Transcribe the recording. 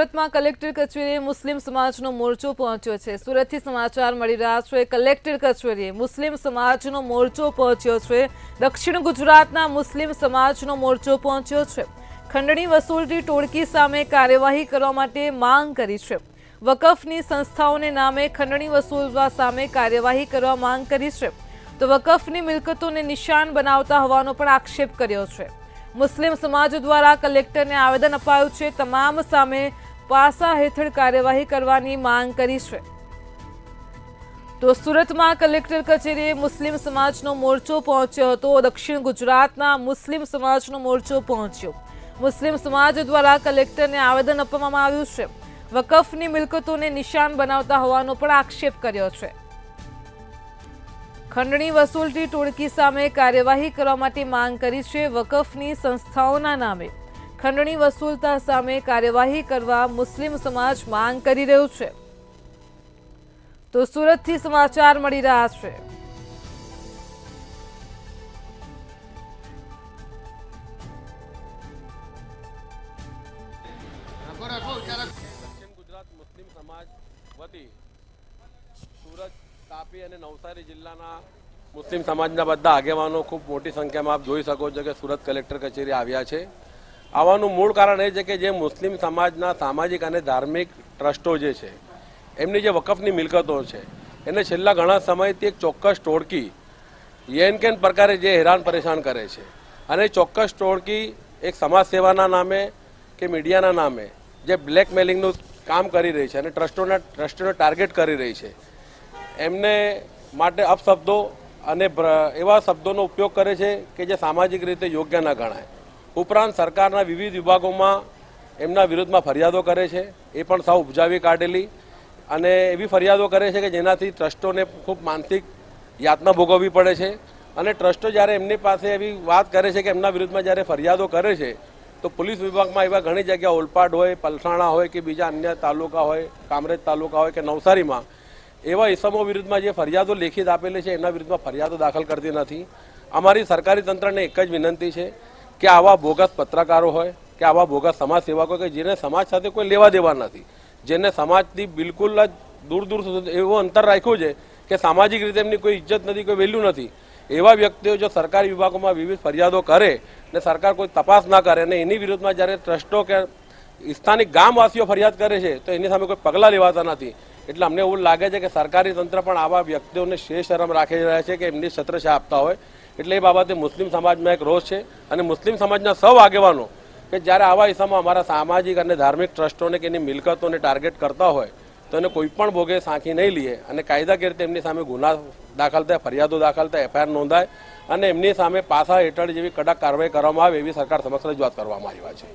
સુરતમાં કલેક્ટર કચેરીએ મુસ્લિમ સમાજનો મોરચો પહોંચ્યો છે. સુરતથી સમાચાર મળી રહ્યા છે. કલેક્ટર કચેરીએ મુસ્લિમ સમાજનો મોરચો પહોંચ્યો છે. દક્ષિણ ગુજરાતના મુસ્લિમ સમાજનો મોરચો પહોંચ્યો છે. ખંડણી વસૂલતી ટોળકી સામે કાર્યવાહી કરવા માટે માંગ કરી છે. વકફની સંસ્થાઓને નામે ખંડણી વસૂલવા સામે કાર્યવાહી કરવા માંગ કરી છે. તો વકફની મિલકતોને નિશાન બનાવતા હોવાનો પણ આક્ષેપ કર્યો છે. મુસ્લિમ સમાજ દ્વારા કલેક્ટરને આવેદન અપાયું છે. તમામ સામે પાસા હેઠળ કાર્યવાહી કરવાની માંગ કરી છે. તો સુરતમાં કલેક્ટર કચેરીએ મુસ્લિમ સમાજનો મોરચો પહોંચ્યો હતો. દક્ષિણ ગુજરાતના મુસ્લિમ સમાજનો મોરચો પહોંચ્યો. મુસ્લિમ સમાજ દ્વારા કલેક્ટરને આવેદન આપવામાં આવ્યું છે. વકફની મિલકતોને નિશાન બનાવતા હોવાનો પણ આક્ષેપ કર્યો છે. ખંડણી વસૂલતી ટોળકી સામે કાર્યવાહી કરવા માટે માંગ કરી છે વકફની સંસ્થાઓના નામે. ખંડણી વસૂલતા સામે કાર્યવાહી કરવા મુસ્લિમ સમાજ માંગ કરી રહ્યું છે. તો સુરતથી સમાચાર મળી રહ્યા છે. ગુજરાત મુસ્લિમ સમાજ વતી સુરત તાપી અને નવસારી જિલ્લાના મુસ્લિમ સમાજના બધા આગેવાનો ખૂબ મોટી સંખ્યામાં આપ જોઈ શકો છો કે સુરત કલેક્ટર કચેરી આવ્યા છે. આવવાનું મૂળ કારણ એ છે કે જે મુસ્લિમ સમાજના સામાજિક અને ધાર્મિક ટ્રસ્ટો જે છે, એમની જે વકફની મિલકતો છે, એને છેલ્લા ઘણા સમયથી એક ચોક્કસ ટોળકી યેન કેન પ્રકારે જે હેરાન પરેશાન કરે છે. અને ચોક્કસ ટોળકી એક સમાજ સેવાના નામે કે મીડિયાના નામે જે બ્લેકમેલિંગનું કામ કરી રહી છે અને ટ્રસ્ટોના, ટ્રસ્ટોને ટાર્ગેટ કરી રહી છે, એમને માટે અપશબ્દો અને એવા શબ્દોનો ઉપયોગ કરે છે કે જે સામાજિક રીતે યોગ્ય ન ગણાય. ઉપરાંત સરકારના વિવિધ વિભાગોમાં એમના વિરુદ્ધમાં ફરિયાદો કરે છે. એ પણ સાવ ઉપજાવી કાઢેલી. અને એવી ફરિયાદો કરે છે કે જેનાથી ટ્રસ્ટોને ખૂબ માનસિક યાતના ભોગવવી પડે છે. અને ટ્રસ્ટો જ્યારે એમની પાસે એવી વાત કરે છે કે એમના વિરુદ્ધમાં જ્યારે ફરિયાદો કરે છે, તો પોલીસ વિભાગમાં એવા ઘણી જગ્યા ઓલપાડ હોય, પલસાણા હોય કે બીજા અન્ય તાલુકા હોય, કામરેજ તાલુકા હોય કે નવસારીમાં, એવા ઇસમો વિરુદ્ધમાં જે ફરિયાદો લેખિત આપેલી છે, એના વિરુદ્ધમાં ફરિયાદો દાખલ કરતી નથી. અમારી સરકારી તંત્રને એક જ વિનંતી છે કે આવા બોગસ પત્રકારો હોય, કે આવા બોગસ સમાજ સેવકો કે જેને સમાજ સાથે કોઈ લેવા દેવા નથી, જેને સમાજથી બિલકુલ જ દૂર દૂર સુધી એવું અંતર રાખ્યું છે કે સામાજિક રીતે એમની કોઈ ઇજ્જત નથી, કોઈ વેલ્યુ નથી. એવા વ્યક્તિઓ જો સરકારી વિભાગોમાં વિવિધ ફરિયાદો કરે ને સરકાર કોઈ તપાસ ના કરે અને એની વિરુદ્ધમાં જ્યારે ટ્રસ્ટો કે સ્થાનિક ગામવાસીઓ ફરિયાદ કરે છે, તો એની સામે કોઈ પગલાં લેવાતા નથી. એટલે અમને એવું લાગે છે કે સરકારી તંત્ર પણ આવા વ્યક્તિઓને શેષ શરમ રાખી રહ્યા છે કે એમની છત્રછાયા આપતા હોય. એટલે એ બાબતે મુસ્લિમ સમાજમાં એક રોષ છે. અને મુસ્લિમ સમાજના સૌ આગેવાનો કે જ્યારે આવા હિસ્સામાં અમારા સામાજિક અને ધાર્મિક ટ્રસ્ટોને કે એની મિલકતોને ટાર્ગેટ કરતા હોય, તો એને કોઈ પણ ભોગે સાંખી નહીં લઈએ અને કાયદાકીય રીતે એમની સામે ગુના દાખલ થાય, ફરિયાદો દાખલ થાય, એફઆઈઆર નોંધાય અને એમની સામે પાસા હેઠળ જેવી કડક કાર્યવાહી કરવામાં આવે એવી સરકાર સમક્ષ રજૂઆત કરવામાં આવ્યા છે.